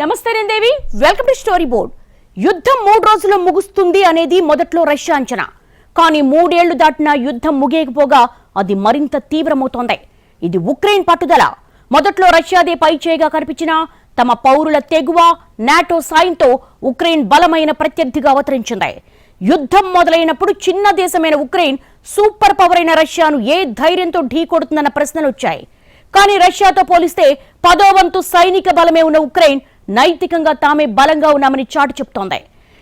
నమస్తే దేవి welcome to story board యుద్ధం మూడు రోజుల్లో ముగుస్తుంది అనేది మొదట్లో రష్యా అంచనా. కానీ మూడేళ్ళు దాటిన యుద్ధం ముగియకపోగా అది మరింత తీవ్రమవుతోంది. ఇది ఉక్రెయిన్ పట్టుదల. మొదట్లో రష్యాదే పై చేయిగా కనిపించినా తమ పౌరుల తెగువ నాటో సాయంతో ఉక్రెయిన్ బలమైన ప్రత్యర్థిగా అవతరించింది. యుద్ధం మొదలైనప్పుడు చిన్న దేశమైన ఉక్రెయిన్ సూపర్ పవర్ అయిన రష్యాను ఏ ధైర్యంతో ఢీకొడుతుందన్న ప్రశ్నలు వచ్చాయి. కానీ రష్యాతో పోలిస్తే పదోవంతు సైనిక బలమే ఉన్న ఉక్రెయిన్ నైతికంగా తామే బలంగా ఉన్నామని చాటు చెప్తోంది.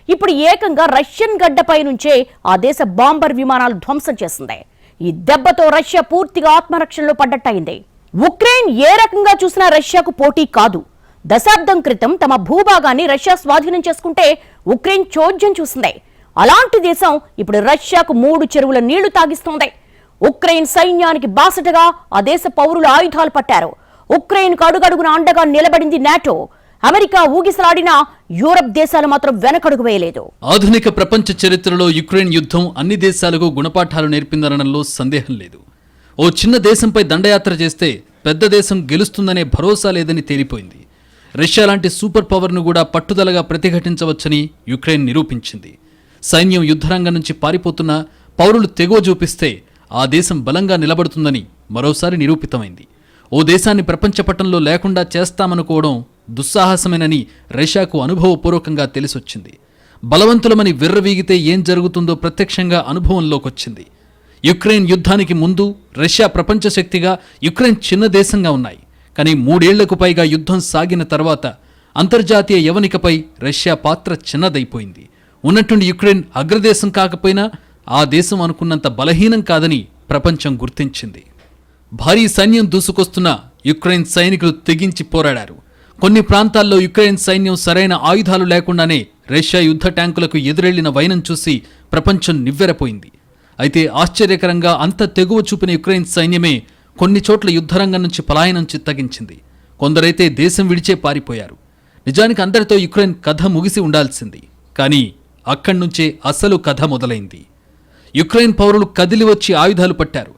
ఇప్పుడు ఏకంగా రష్యన్ గడ్డపై నుంచే ఆ దేశ బాంబర్ విమానాలు ధ్వంసం చేసింది. ఈ దెబ్బతో రష్యా పూర్తిగా ఆత్మరక్షణలో పడ్డట్టయింది. ఉక్రెయిన్ ఏ రకంగా చూసినా రష్యాకు పోటీ కాదు. దశాబ్దం క్రితం తమ భూభాగాన్ని రష్యా స్వాధీనం చేసుకుంటే ఉక్రెయిన్ చోద్యం చూసింది. అలాంటి దేశం ఇప్పుడు రష్యాకు మూడు చెరువుల నీళ్ళు తాగిస్తోంది. ఉక్రెయిన్ సైన్యానికి బాసటగా ఆ దేశ పౌరులు ఆయుధాలు పట్టారు. ఉక్రెయిన్ అడుగడుగున అండగా నిలబడింది నాటో. అమెరికా ఊగిసలాడినా యూరప్ దేశాలు మాత్రం వెనకడుగు వేయలేదు. ఆధునిక ప్రపంచ చరిత్రలో యుక్రెయిన్ యుద్ధం అన్ని దేశాలకు గుణపాఠాలు నేర్పిందనడంలో సందేహం లేదు. ఓ చిన్న దేశంపై దండయాత్ర చేస్తే పెద్ద దేశం గెలుస్తుందనే భరోసా లేదని తేలిపోయింది. రష్యా లాంటి సూపర్ పవర్ను కూడా పట్టుదలగా ప్రతిఘటించవచ్చని యుక్రెయిన్ నిరూపించింది. సైన్యం యుద్ధరంగం నుంచి పారిపోతున్న పౌరులు తెగువ చూపిస్తే ఆ దేశం బలంగా నిలబడుతుందని మరోసారి నిరూపితమైంది. ఓ దేశాన్ని ప్రపంచ పటంలో లేకుండా చేస్తామనుకోవడం దుస్సాహసమేనని రష్యాకు అనుభవపూర్వకంగా తెలిసొచ్చింది. బలవంతులమని విర్రవీగితే ఏం జరుగుతుందో ప్రత్యక్షంగా అనుభవంలోకొచ్చింది. యుక్రెయిన్ యుద్ధానికి ముందు రష్యా ప్రపంచ శక్తిగా యుక్రెయిన్ చిన్న దేశంగా ఉన్నాయి. కానీ మూడేళ్ళకు పైగా యుద్ధం సాగిన తర్వాత అంతర్జాతీయ యవనికపై రష్యా పాత్ర చిన్నదైపోయింది. ఉన్నట్టుండి యుక్రెయిన్ అగ్రదేశం కాకపోయినా ఆ దేశం అనుకున్నంత బలహీనం కాదని ప్రపంచం గుర్తించింది. భారీ సైన్యం దూసుకొస్తున్న యుక్రెయిన్ సైనికులు తెగించి పోరాడారు. కొన్ని ప్రాంతాల్లో యుక్రెయిన్ సైన్యం సరైన ఆయుధాలు లేకుండానే రష్యా యుద్ధ ట్యాంకులకు ఎదురెళ్ళిన వైనం చూసి ప్రపంచం నివ్వెరపోయింది. అయితే ఆశ్చర్యకరంగా అంత తెగువ చూపిన యుక్రెయిన్ సైన్యమే కొన్ని చోట్ల యుద్ధరంగం నుంచి పలాయనం చిత్తగించింది. కొందరైతే దేశం విడిచే పారిపోయారు. నిజానికి అందరితో యుక్రెయిన్ కథ ముగిసి ఉండాల్సింది. కానీ అక్కడి నుంచే అసలు కథ మొదలైంది. యుక్రెయిన్ పౌరులు కదిలి వచ్చి ఆయుధాలు పట్టారు.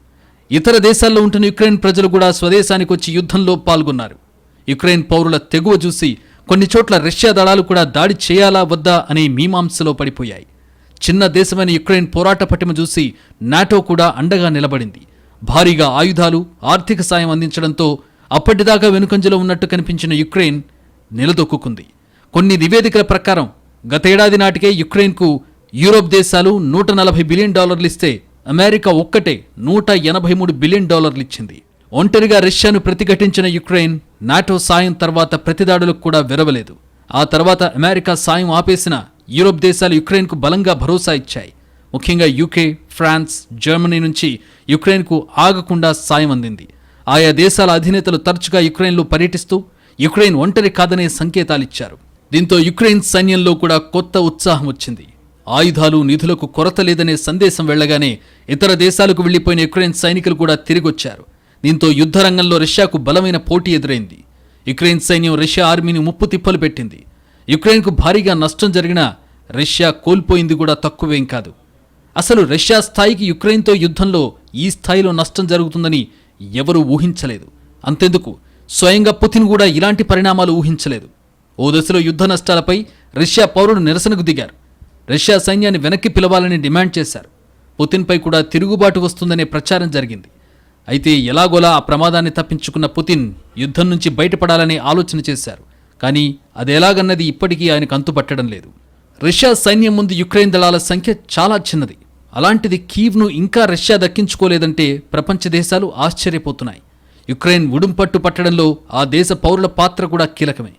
ఇతర దేశాల్లో ఉంటున్న యుక్రెయిన్ ప్రజలు కూడా స్వదేశానికి వచ్చి యుద్ధంలో పాల్గొన్నారు. యుక్రెయిన్ పౌరుల తెగువ చూసి కొన్ని చోట్ల రష్యా దళాలు కూడా దాడి చేయాలా వద్దా అనే మీమాంసలో పడిపోయాయి. చిన్న దేశమైన యుక్రెయిన్ పోరాట పటిమ చూసి నాటో కూడా అండగా నిలబడింది. భారీగా ఆయుధాలు ఆర్థిక సాయం అందించడంతో అప్పటిదాకా వెనుకంజలో ఉన్నట్టు కనిపించిన యుక్రెయిన్ నిలదొక్కుంది కొన్ని నివేదికల ప్రకారం గతేడాది నాటికే యుక్రెయిన్కు యూరోప్ దేశాలు నూట నలభై బిలియన్ డాలర్లు ఇస్తే అమెరికా ఒక్కటే నూట ఎనభై మూడు బిలియన్ డాలర్లు ఇచ్చింది. ఒంటరిగా రష్యాను ప్రతిఘటించిన యుక్రెయిన్ నాటో సాయం తర్వాత ప్రతిదాడులకు కూడా విరవలేదు. ఆ తర్వాత అమెరికా సాయం ఆపేసిన యూరోప్ దేశాలు యుక్రెయిన్కు బలంగా భరోసా ఇచ్చాయి. ముఖ్యంగా యూకే ఫ్రాన్స్ జర్మనీ నుంచి యుక్రెయిన్కు ఆగకుండా సాయం అందింది. ఆయా దేశాల అధినేతలు తరచుగా యుక్రెయిన్లో పర్యటిస్తూ యుక్రెయిన్ ఒంటరి కాదనే సంకేతాలిచ్చారు. దీంతో యుక్రెయిన్ సైన్యంలో కూడా కొత్త ఉత్సాహం వచ్చింది. ఆయుధాలు నిధులకు కొరత లేదనే సందేశం వెళ్ళగానే ఇతర దేశాలకు వెళ్ళిపోయిన యుక్రెయిన్ సైనికులు కూడా తిరిగొచ్చారు. దీంతో యుద్ధరంగంలో రష్యాకు బలమైన పోటీ ఎదురైంది. యుక్రెయిన్ సైన్యం రష్యా ఆర్మీని ముప్పు తిప్పలు పెట్టింది. యుక్రెయిన్కు భారీగా నష్టం జరిగినా రష్యా కోల్పోయింది కూడా తక్కువేం కాదు. అసలు రష్యా స్థాయికి యుక్రెయిన్తో యుద్ధంలో ఈ స్థాయిలో నష్టం జరుగుతుందని ఎవరూ ఊహించలేదు. అంతెందుకు? స్వయంగా పుతిన్ కూడా ఇలాంటి పరిణామాలు ఊహించలేదు. ఓ దశలో యుద్ధ నష్టాలపై రష్యా పౌరులు నిరసనకు దిగారు. రష్యా సైన్యాన్ని వెనక్కి పిలవాలని డిమాండ్ చేశారు. పుతిన్పై కూడా తిరుగుబాటు వస్తుందనే ప్రచారం జరిగింది. అయితే ఎలాగోలా ఆ ప్రమాదాన్ని తప్పించుకున్న పుతిన్ యుద్ధం నుంచి బయటపడాలనే ఆలోచన చేశారు. కానీ అది ఎలాగన్నది ఇప్పటికీ ఆయనకు అంతుపట్టడం లేదు. రష్యా సైన్యం ముందు యుక్రెయిన్ దళాల సంఖ్య చాలా చిన్నది. అలాంటిది కీవ్ను ఇంకా రష్యా దక్కించుకోలేదంటే ప్రపంచ దేశాలు ఆశ్చర్యపోతున్నాయి. యుక్రెయిన్ ఉడుంపట్టు పట్టడంలో ఆ దేశ పౌరుల పాత్ర కూడా కీలకమే.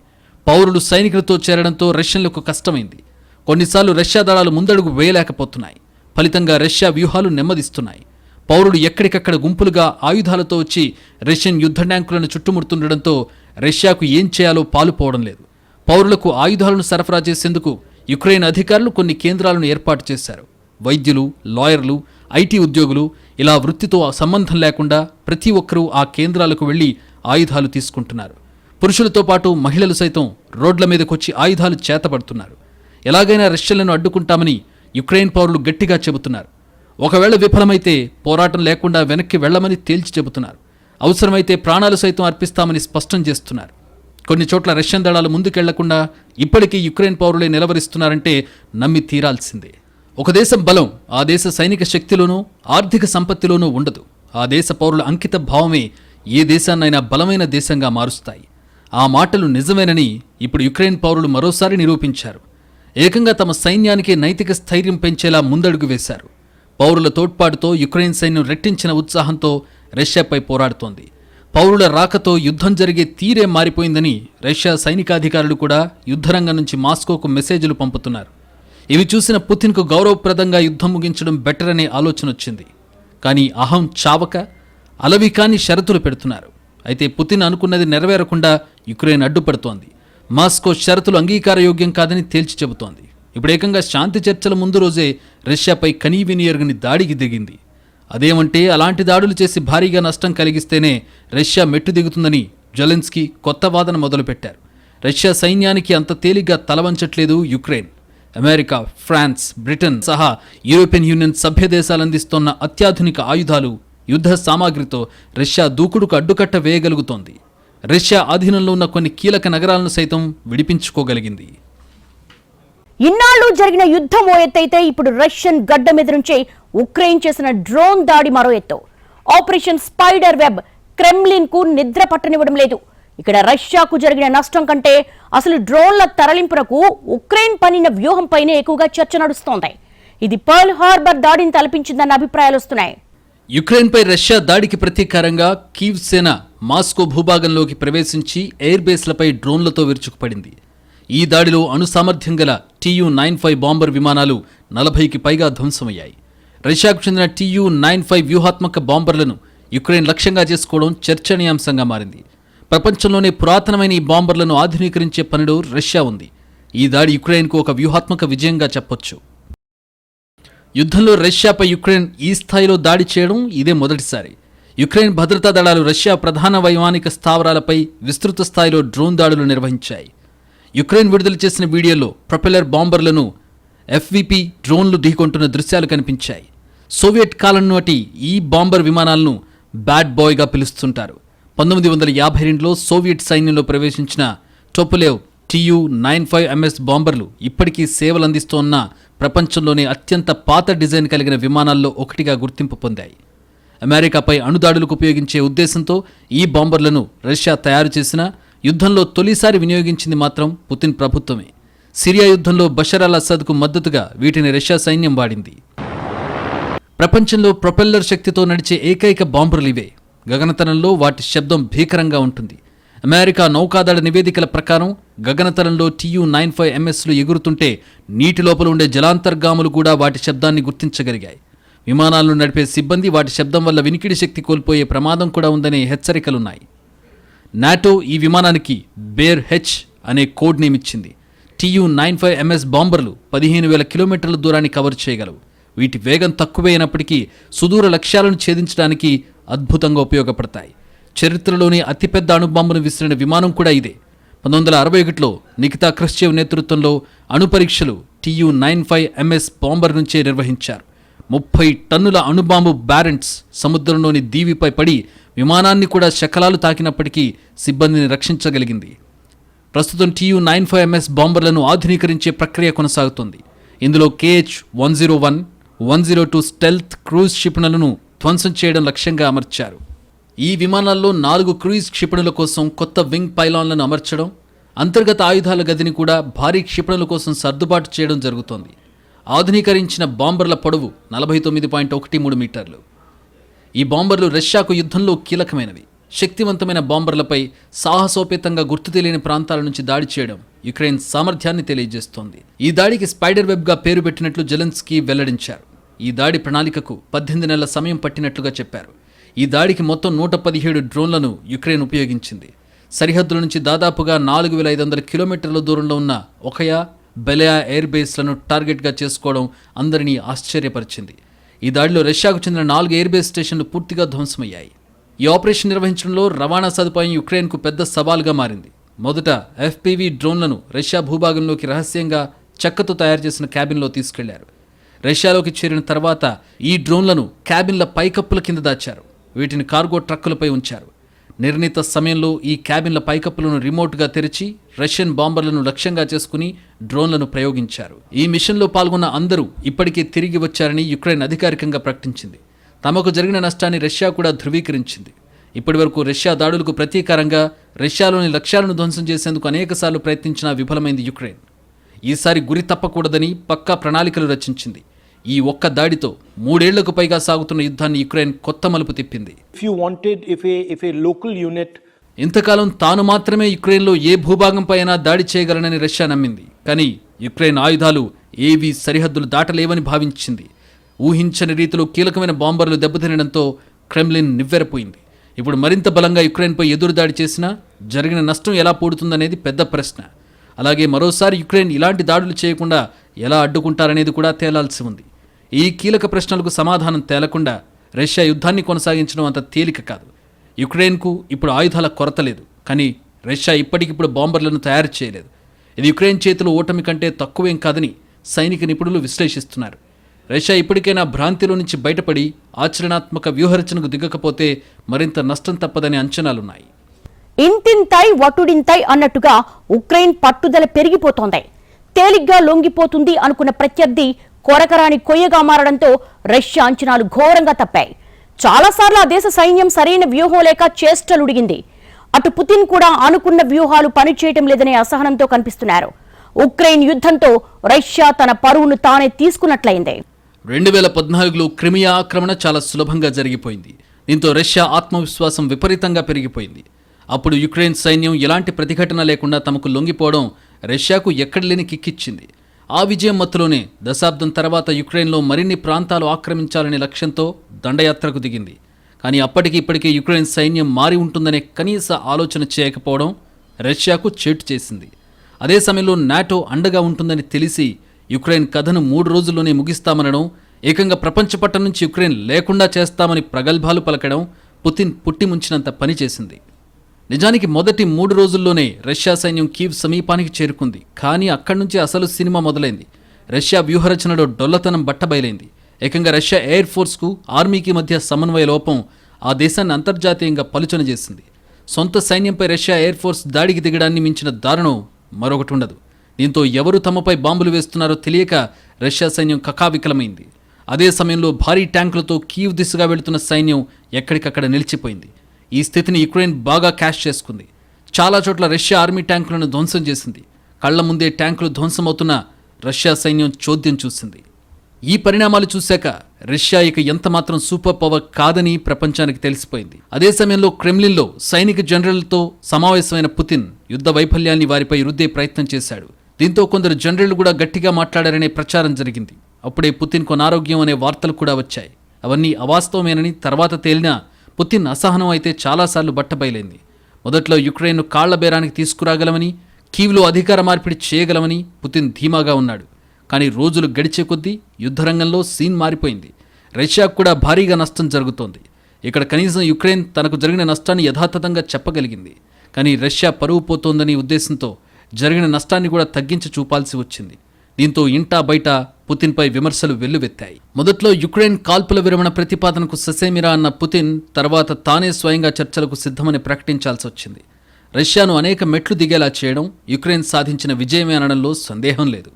పౌరులు సైనికులతో చేరడంతో రష్యన్లకు కష్టమైంది. కొన్నిసార్లు రష్యా దళాలు ముందడుగు వేయలేకపోతున్నాయి. ఫలితంగా రష్యా వ్యూహాలు నెమ్మదిస్తున్నాయి. పౌరులు ఎక్కడికక్కడ గుంపులుగా ఆయుధాలతో వచ్చి రష్యన్ యుద్ధ ట్యాంకులను చుట్టుముడుతుండడంతో రష్యాకు ఏం చేయాలో పాలుపోవడం లేదు. పౌరులకు ఆయుధాలను సరఫరా చేసేందుకు యుక్రెయిన్ అధికారులు కొన్ని కేంద్రాలను ఏర్పాటు చేశారు. వైద్యులు లాయర్లు ఐటీ ఉద్యోగులు ఇలా వృత్తితో సంబంధం లేకుండా ప్రతి ఒక్కరూ ఆ కేంద్రాలకు వెళ్ళి ఆయుధాలు తీసుకుంటున్నారు. పురుషులతో పాటు మహిళలు సైతం రోడ్ల మీదకొచ్చి ఆయుధాలు చేతపడుతున్నారు. ఎలాగైనా రష్యలను అడ్డుకుంటామని యుక్రెయిన్ పౌరులు గట్టిగా చెబుతున్నారు. ఒకవేళ విఫలమైతే పోరాటం లేకుండా వెనక్కి వెళ్ళమని తేల్చి చెబుతున్నారు. అవసరమైతే ప్రాణాలు సైతం అర్పిస్తామని స్పష్టం చేస్తున్నారు. కొన్ని చోట్ల రష్యన్ దళాలు ముందుకెళ్ళకుండా ఇప్పటికీ యుక్రెయిన్ పౌరులే నిలవరిస్తున్నారంటే నమ్మి తీరాల్సిందే. ఒక దేశం బలం ఆ దేశ సైనిక శక్తిలోనూ ఆర్థిక సంపత్తిలోనూ ఉండదు. ఆ దేశ పౌరుల అంకిత భావమే ఏ దేశాన్నైనా బలమైన దేశంగా మారుస్తాయి. ఆ మాటలు నిజమేనని ఇప్పుడు యుక్రెయిన్ పౌరులు మరోసారి నిరూపించారు. ఏకంగా తమ సైన్యానికి నైతిక స్థైర్యం పెంచేలా ముందడుగు వేశారు. పౌరుల తోడ్పాటుతో యుక్రెయిన్ సైన్యం రెట్టించిన ఉత్సాహంతో రష్యాపై పోరాడుతోంది. పౌరుల రాకతో యుద్ధం జరిగే తీరే మారిపోయిందని రష్యా సైనికాధికారులు కూడా యుద్ధరంగం నుంచి మాస్కోకు మెసేజ్లు పంపుతున్నారు. ఇవి చూసిన పుతిన్కు గౌరవప్రదంగా యుద్ధం ముగించడం బెటర్ అనే ఆలోచన వచ్చింది. కానీ అహం చావక అలవి కాని షరతులు పెడుతున్నారు. అయితే పుతిన్ అనుకున్నది నెరవేరకుండా యుక్రెయిన్ అడ్డుపడుతోంది. మాస్కో షరతులు అంగీకారయోగ్యం కాదని తేల్చి చెబుతోంది. ఇప్పుడు ఏకంగా శాంతి చర్చల ముందు రోజే రష్యాపై కనీవిని ఎరుగని దాడికి దిగింది. అదేమంటే అలాంటి దాడులు చేసి భారీగా నష్టం కలిగిస్తేనే రష్యా మెట్టు దిగుతుందని జలెన్స్కీ కొత్త వాదన మొదలుపెట్టారు. రష్యా సైన్యానికి అంత తేలిగ్గా తలవంచట్లేదు యుక్రెయిన్. అమెరికా ఫ్రాన్స్ బ్రిటన్ సహా యూరోపియన్ యూనియన్ సభ్య దేశాలు అందిస్తోన్న అత్యాధునిక ఆయుధాలు యుద్ధ సామాగ్రితో రష్యా దూకుడుకు అడ్డుకట్ట వేయగలుగుతోంది. రష్యా ఆధీనంలో ఉన్న కొన్ని కీలక నగరాలను సైతం విడిపించుకోగలిగింది. ఇన్నాళ్ళు జరిగిన యుద్ధం ఓ ఎత్తైతే ఇప్పుడు రష్యన్ గడ్డ మీద నుంచే ఉక్రెయిన్ చేసిన డ్రోన్ దాడి మరో ఎత్తు. ఆపరేషన్ స్పైడర్ వెబ్ క్రెమ్లిన్కు నిద్ర పట్టనివ్వడం లేదు. ఇక్కడ రష్యాకు జరిగిన నష్టం కంటే అసలు డ్రోన్ల తరలింపునకు ఉక్రెయిన్ పనిన వ్యూహంపైనే ఎక్కువగా చర్చ నడుస్తోంది. ఇది పర్ల్ హార్బర్ దాడిని తలపించిందన్న అభిప్రాయాలు వస్తున్నాయి. యుక్రెయిన్పై రష్యా దాడికి ప్రతీకారంగా కీవ్ సేన మాస్కో భూభాగంలోకి ప్రవేశించి ఎయిర్ బేస్లపై డ్రోన్లతో విరుచుకుపడింది. ఈ దాడిలో అణు సామర్థ్యం గల టీయు నైన్ ఫైవ్ బాంబర్ విమానాలు నలభైకి పైగా ధ్వంసమయ్యాయి. రష్యాకు చెందిన టీయు నైన్ ఫైవ్ వ్యూహాత్మక బాంబర్లను యుక్రెయిన్ లక్ష్యంగా చేసుకోవడం చర్చనీయాంశంగా మారింది. ప్రపంచంలోనే పురాతనమైన ఈ బాంబర్లను ఆధునీకరించే పనిలో రష్యా ఉంది. ఈ దాడి యుక్రెయిన్కు ఒక వ్యూహాత్మక విజయంగా చెప్పొచ్చు. యుద్ధంలో రష్యాపై యుక్రెయిన్ ఈ స్థాయిలో దాడి చేయడం ఇదే మొదటిసారి. యుక్రెయిన్ భద్రతా దళాలు రష్యా ప్రధాన వైమానిక స్థావరాలపై విస్తృత స్థాయిలో డ్రోన్ దాడులు నిర్వహించాయి. యుక్రెయిన్ విడుదల చేసిన వీడియోలో ప్రొపెల్లర్ బాంబర్లను ఎఫ్విపి డ్రోన్లు ఢీకొంటున్న దృశ్యాలు కనిపించాయి. సోవియట్ కాలం నాటి ఈ బాంబర్ విమానాలను బ్యాడ్ బాయ్గా పిలుస్తుంటారు. పంతొమ్మిది వందల యాభై రెండులో సోవియట్ సైన్యంలో ప్రవేశించిన Tupolev Tu nine five MS బాంబర్లు ఇప్పటికీ సేవలందిస్తోన్న ప్రపంచంలోనే అత్యంత పాత డిజైన్ కలిగిన విమానాల్లో ఒకటిగా గుర్తింపు పొందాయి. అమెరికాపై అణుదాడులకు ఉపయోగించే ఉద్దేశంతో ఈ బాంబర్లను రష్యా తయారు చేసిన యుద్ధంలో తొలిసారి వినియోగించింది మాత్రం పుతిన్ ప్రభుత్వమే. సిరియా యుద్ధంలో బషర్ అల్ అసద్కు మద్దతుగా వీటిని రష్యా సైన్యం వాడింది. ప్రపంచంలో ప్రొపెల్లర్ శక్తితో నడిచే ఏకైక బాంబర్లు ఇవే. గగనతలంలో వాటి శబ్దం భీకరంగా ఉంటుంది. అమెరికా నౌకాదళ నివేదికల ప్రకారం గగనతలంలో టీయు నైన్ ఫైవ్ ఎంఎస్లు ఎగురుతుంటే నీటి లోపల ఉండే జలాంతర్గాములు కూడా వాటి శబ్దాన్ని గుర్తించగలిగాయి. విమానాలను నడిపే సిబ్బంది వాటి శబ్దం వల్ల వినికిడి శక్తి కోల్పోయే ప్రమాదం కూడా ఉందనే హెచ్చరికలున్నాయి. నాటో ఈ విమానానికి బేర్ హెచ్ అనే కోడ్ నేమ్ ఇచ్చింది. టీయు నైన్ ఫైవ్ ఎంఎస్ బాంబర్లు పదిహేను వేల కిలోమీటర్ల దూరాన్ని కవర్ చేయగలవు. వీటి వేగం తక్కువే అయినప్పటికీ సుదూర లక్ష్యాలను ఛేదించడానికి అద్భుతంగా ఉపయోగపడతాయి. చరిత్రలోనే అతిపెద్ద అణుబాంబును విసిరిన విమానం కూడా ఇదే. పంతొమ్మిది వందల అరవై ఒకటిలో నిఖితా క్రిస్చేవ్ నేతృత్వంలో అణు పరీక్షలు Tu nine five MS bomber నుంచే నిర్వహించారు. ముప్పై టన్నుల అణుబాంబు బ్యారెంట్స్ సముద్రంలోని దీవిపై పడి విమానాన్ని కూడా శకలాలు తాకినప్పటికీ సిబ్బందిని రక్షించగలిగింది. ప్రస్తుతం టీయు నైన్ ఫైవ్ ఎంఎస్ బాంబర్లను ఆధునీకరించే ప్రక్రియ కొనసాగుతోంది. ఇందులో KH one zero one one zero two stealth cruise క్షిపణులను ధ్వంసం చేయడం లక్ష్యంగా అమర్చారు. ఈ విమానాల్లో నాలుగు క్రూయిజ్ క్షిపణుల కోసం కొత్త వింగ్ పైలాన్లను అమర్చడం అంతర్గత ఆయుధాల గదిని కూడా భారీ క్షిపణుల కోసం సర్దుబాటు చేయడం జరుగుతోంది. ఆధునీకరించిన బాంబర్ల పొడవు నలభై తొమ్మిది పాయింట్ ఒకటి మూడు మీటర్లు. ఈ బాంబర్లు రష్యాకు యుద్ధంలో కీలకమైనవి. శక్తివంతమైన బాంబర్లపై సాహసోపేతంగా గుర్తు తెలియని ప్రాంతాల నుంచి దాడి చేయడం యుక్రెయిన్ సామర్థ్యాన్ని తెలియజేస్తోంది. ఈ దాడికి స్పైడర్ వెబ్గా పేరు పెట్టినట్లు జెలెన్స్కీ వెల్లడించారు. ఈ దాడి ప్రణాళికకు పద్దెనిమిది నెలల సమయం పట్టినట్లుగా చెప్పారు. ఈ దాడికి మొత్తం నూట పదిహేడు డ్రోన్లను యుక్రెయిన్ ఉపయోగించింది. సరిహద్దుల నుంచి దాదాపుగా నాలుగు వేల ఐదు వందల కిలోమీటర్ల దూరంలో ఉన్న ఒకయా బెలయా ఎయిర్ బేస్లను టార్గెట్గా చేసుకోవడం అందరినీ ఆశ్చర్యపరిచింది. ఈ దాడిలో రష్యాకు చెందిన నాలుగు ఎయిర్ బేస్ స్టేషన్లు పూర్తిగా ధ్వంసమయ్యాయి. ఈ ఆపరేషన్ నిర్వహించడంలో రవాణా సదుపాయం యుక్రెయిన్కు పెద్ద సవాల్గా మారింది. మొదట ఎఫ్పివి డ్రోన్లను రష్యా భూభాగంలోకి రహస్యంగా చెక్కతో తయారు చేసిన క్యాబిన్లో తీసుకెళ్ళారు. రష్యాలోకి చేరిన తర్వాత ఈ డ్రోన్లను క్యాబిన్ల పైకప్పుల కింద దాచారు. వీటిని కార్గో ట్రక్కులపై ఉంచారు. నిర్ణీత సమయంలో ఈ క్యాబిన్ల పైకప్పులను రిమోట్గా తెరిచి రష్యన్ బాంబర్లను లక్ష్యంగా చేసుకుని డ్రోన్లను ప్రయోగించారు. ఈ మిషన్లో పాల్గొన్న అందరూ ఇప్పటికే తిరిగి వచ్చారని యుక్రెయిన్ అధికారికంగా ప్రకటించింది. తమకు జరిగిన నష్టాన్ని రష్యా కూడా ధృవీకరించింది. ఇప్పటివరకు రష్యా దాడులకు ప్రతీకారంగా రష్యాలోని లక్ష్యాలను ధ్వంసం చేసేందుకు అనేకసార్లు ప్రయత్నించినా విఫలమైంది యుక్రెయిన్. ఈసారి గురి తప్పకూడదని పక్కా ప్రణాళికలు రచించింది. ఈ ఒక్క దాడితో మూడేళ్ళకు పైగా సాగుతున్న యుద్ధాన్ని యుక్రెయిన్ కొత్త మలుపు తిప్పింది. ఇంతకాలం తాను మాత్రమే యుక్రెయిన్లో ఏ భూభాగంపై అయినా దాడి చేయగలనని రష్యా నమ్మింది. కానీ యుక్రెయిన్ ఆయుధాలు ఏవీ సరిహద్దులు దాటలేవని భావించింది. ఊహించని రీతిలో కీలకమైన బాంబర్లు దెబ్బతినడంతో క్రెమ్లిన్ నివ్వెరపోయింది. ఇప్పుడు మరింత బలంగా యుక్రెయిన్పై ఎదురుదాడి చేసినా జరిగిన నష్టం ఎలా పూడుతుందనేది పెద్ద ప్రశ్న. అలాగే మరోసారి యుక్రెయిన్ ఇలాంటి దాడులు చేయకుండా ఎలా అడ్డుకుంటారనేది కూడా తేలాల్సి ఉంది. ఈ కీలక ప్రశ్నలకు సమాధానం తేలకుండా రష్యా యుద్ధాన్ని కొనసాగించడం అంత తేలిక కాదు. యుక్రెయిన్కు ఇప్పుడు ఆయుధాల కొరత లేదు కానీ రష్యా ఇప్పటికిప్పుడు బాంబర్లను తయారు చేయలేదు. ఇది యుక్రెయిన్ చేతిలో ఓటమి కంటే తక్కువేం కాదని సైనిక నిపుణులు విశ్లేషిస్తున్నారు. రష్యా ఇప్పటికైనా భ్రాంతిలో నుంచి బయటపడి ఆచరణాత్మక వ్యూహరచనకు దిగకపోతే మరింత నష్టం తప్పదని అంచనాలున్నాయి. ఇంతింతై వటుడింతై అన్నట్టుగా ఉక్రెయిన్ పట్టుదల పెరిగిపోతోంది. తేలిగ్గా లొంగిపోతుంది అనుకున్న ప్రత్యర్థి కొరకరాని కొయ్యగా మారడంతో రష్యా అంచనాలు ఘోరంగా తప్పాయి. చాలాసార్లు ఆ దేశ సైన్యం సరైన వ్యూహం లేక చేష్టలుడిగింది. అటు పుతిన్ కూడా అనుకున్న వ్యూహాలు పనిచేయటం లేదనే అసహనంతో కనిపిస్తున్నారు. ఉక్రెయిన్ యుద్ధంతో రష్యా తన పరువును తానే తీసుకున్నట్లయింది. రెండు వేల పద్నాలుగులో క్రిమియా ఆక్రమణ చాలా సులభంగా జరిగిపోయింది. దీంతో రష్యా ఆత్మవిశ్వాసం విపరీతంగా పెరిగిపోయింది. అప్పుడు యుక్రెయిన్ సైన్యం ఎలాంటి ప్రతిఘటన లేకుండా తమకు లొంగిపోవడం రష్యాకు ఎక్కడలేని కిక్కిచ్చింది. ఆ విజయం మత్తులోనే దశాబ్దం తర్వాత యుక్రెయిన్లో మరిన్ని ప్రాంతాలు ఆక్రమించాలనే లక్ష్యంతో దండయాత్రకు దిగింది. కానీ అప్పటికి ఇప్పటికే యుక్రెయిన్ సైన్యం మారి ఉంటుందనే కనీస ఆలోచన చేయకపోవడం రష్యాకు చేటు చేసింది. అదే సమయంలో నాటో అండగా ఉంటుందని తెలిసి యుక్రెయిన్ కథను మూడు రోజుల్లోనే ముగిస్తామనడం ఏకంగా ప్రపంచ పట్టం నుంచి యుక్రెయిన్ లేకుండా చేస్తామని ప్రగల్భాలు పలకడం పుతిన్ పుట్టి ముంచినంత పనిచేసింది నిజానికి మొదటి మూడు రోజుల్లోనే రష్యా సైన్యం కీవ్ సమీపానికి చేరుకుంది కానీ అక్కడి నుంచి అసలు సినిమా మొదలైంది. రష్యా వ్యూహరచనలో డొల్లతనం బట్టబయలైంది. ఏకంగా రష్యా ఎయిర్ ఫోర్స్కు ఆర్మీకి మధ్య సమన్వయ లోపం ఆ దేశాన్ని అంతర్జాతీయంగా పలుచన చేసింది. సొంత సైన్యంపై రష్యా ఎయిర్ ఫోర్స్ దాడికి దిగడాన్ని మించిన దారుణం మరొకటి ఉండదు. దీంతో ఎవరు తమపై బాంబులు వేస్తున్నారో తెలియక రష్యా సైన్యం కకావికలమైంది. అదే సమయంలో భారీ ట్యాంకులతో కీవ్ దిశగా వెళుతున్న సైన్యం ఎక్కడికక్కడ నిలిచిపోయింది. ఈ స్థితిని యుక్రెయిన్ బాగా క్యాష్ చేసుకుంది. చాలా చోట్ల రష్యా ఆర్మీ ట్యాంకులను ధ్వంసం చేసింది. కళ్ళ ముందే ట్యాంకులు ధ్వంసమవుతున్న రష్యా సైన్యం చోద్యం చూసింది. ఈ పరిణామాలు చూశాక రష్యా ఇక ఎంతమాత్రం సూపర్ పవర్ కాదని ప్రపంచానికి తెలిసిపోయింది. అదే సమయంలో క్రెమ్లిన్లో సైనిక జనరల్తో సమావేశమైన పుతిన్ యుద్ధ వైఫల్యాన్ని వారిపై రుద్దే ప్రయత్నం చేశాడు. దీంతో కొందరు జనరల్ కూడా గట్టిగా మాట్లాడారనే ప్రచారం జరిగింది. అప్పుడే పుతిన్కు అనారోగ్యం అనే వార్తలు కూడా వచ్చాయి. అవన్నీ అవాస్తవమేనని తర్వాత తేలినా పుతిన్ అసహనం అయితే చాలాసార్లు బట్టబయలైంది. మొదట్లో యుక్రెయిన్ను కాళ్ళ బేరానికి తీసుకురాగలమని కీవ్లో అధికార మార్పిడి చేయగలమని పుతిన్ ధీమాగా ఉన్నాడు. కానీ రోజులు గడిచే కొద్దీ యుద్ధరంగంలో సీన్ మారిపోయింది. రష్యాకు కూడా భారీగా నష్టం జరుగుతోంది. ఇక్కడ కనీసం యుక్రెయిన్ తనకు జరిగిన నష్టాన్ని యథాతథంగా చెప్పగలిగింది. కానీ రష్యా పరువు పోతోందని ఉద్దేశంతో జరిగిన నష్టాన్ని కూడా తగ్గించి చూపాల్సి వచ్చింది. దీంతో ఇంటా బయట పుతిన్పై విమర్శలు వెల్లువెత్తాయి. మొదట్లో యుక్రెయిన్ కాల్పుల విరమణ ప్రతిపాదనకు ససేమిరా అన్న పుతిన్ తర్వాత తానే స్వయంగా చర్చలకు సిద్ధమని ప్రకటించాల్సి వచ్చింది. రష్యాను అనేక మెట్లు దిగేలా చేయడం యుక్రెయిన్ సాధించిన విజయమే అనడంలో సందేహం లేదు.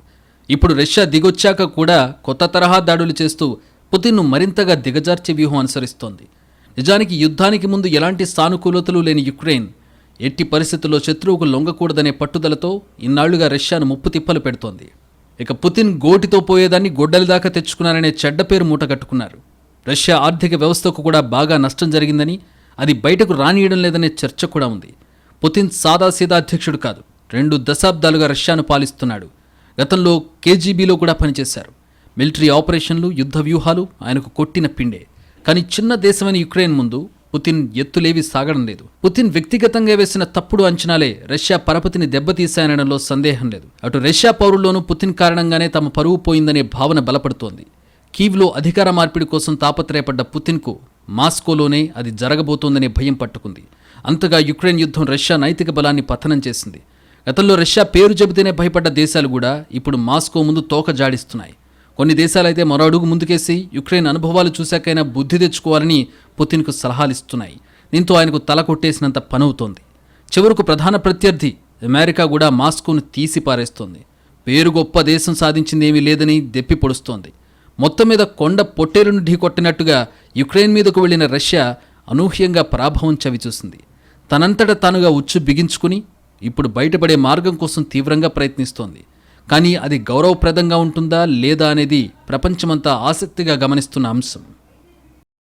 ఇప్పుడు రష్యా దిగొచ్చాక కూడా కొత్త తరహా దాడులు చేస్తూ పుతిన్ను మరింతగా దిగజార్చే వ్యూహం అనుసరిస్తోంది. నిజానికి యుద్ధానికి ముందు ఎలాంటి సానుకూలతలు లేని యుక్రెయిన్ ఎట్టి పరిస్థితుల్లో శత్రువుకు లొంగకూడదనే పట్టుదలతో ఇన్నాళ్ళుగా రష్యాను ముప్పు తిప్పలు పెడుతోంది. ఇక పుతిన్ గోటితో పోయేదాన్ని గొడ్డలి దాకా తెచ్చుకున్నారనే చెడ్డ పేరు మూటగట్టుకున్నారు రష్యా ఆర్థిక వ్యవస్థకు కూడా బాగా నష్టం జరిగిందని అది బయటకు రానియడం లేదనే చర్చ కూడా ఉంది. పుతిన్ సాదాసీదా అధ్యక్షుడు కాదు రెండు దశాబ్దాలుగా రష్యాను పాలిస్తున్నాడు. గతంలో కేజీబీలో కూడా పనిచేశారు. మిలిటరీ ఆపరేషన్లు యుద్ధ వ్యూహాలు ఆయనకు కొట్టిన పిండే. కానీ చిన్న దేశమైన యుక్రెయిన్ ముందు పుతిన్ ఎత్తులేవి సాగడం లేదు. పుతిన్ వ్యక్తిగతంగా వేసిన తప్పుడు అంచనాలే రష్యా పరపతిని దెబ్బతీశాయనడంలో సందేహం లేదు. అటు రష్యా పౌరుల్లోనూ పుతిన్ కారణంగానే తమ పరువు పోయిందనే భావన బలపడుతోంది. కీవ్లో అధికార మార్పిడి కోసం తాపత్రయపడ్డ పుతిన్కు మాస్కోలోనే అది జరగబోతోందనే భయం పట్టుకుంది. అంతగా యుక్రెయిన్ యుద్ధం రష్యా నైతిక బలాన్ని పతనం చేసింది. గతంలో రష్యా పేరు చెబితేనే భయపడ్డ దేశాలు కూడా ఇప్పుడు మాస్కో ముందు తోక జాడిస్తున్నాయి. కొన్ని దేశాలైతే మరో అడుగు ముందుకేసి యుక్రెయిన్ అనుభవాలు చూశాకైనా బుద్ధి తెచ్చుకోవాలని పుతిన్కు సలహాలు ఇస్తున్నాయి. దీంతో ఆయనకు తల కొట్టేసినంత పనవుతోంది. చివరకు ప్రధాన ప్రత్యర్థి అమెరికా కూడా మాస్కోను తీసి పారేస్తోంది. పేరు గొప్ప దేశం సాధించింది ఏమీ లేదని దెప్పి పొడుస్తోంది. మొత్తం మీద కొండ పొట్టేలును ఢీకొట్టినట్టుగా యుక్రెయిన్ మీదకు వెళ్ళిన రష్యా అనూహ్యంగా పరాభవం చవిచూసింది. తనంతట తానుగా ఉచ్చు బిగించుకుని ఇప్పుడు బయటపడే మార్గం కోసం తీవ్రంగా ప్రయత్నిస్తోంది. కానీ అది గౌరవప్రదంగా ఉంటుందా లేదా అనేది ప్రపంచమంతా ఆసక్తిగా గమనిస్తున్న అంశం.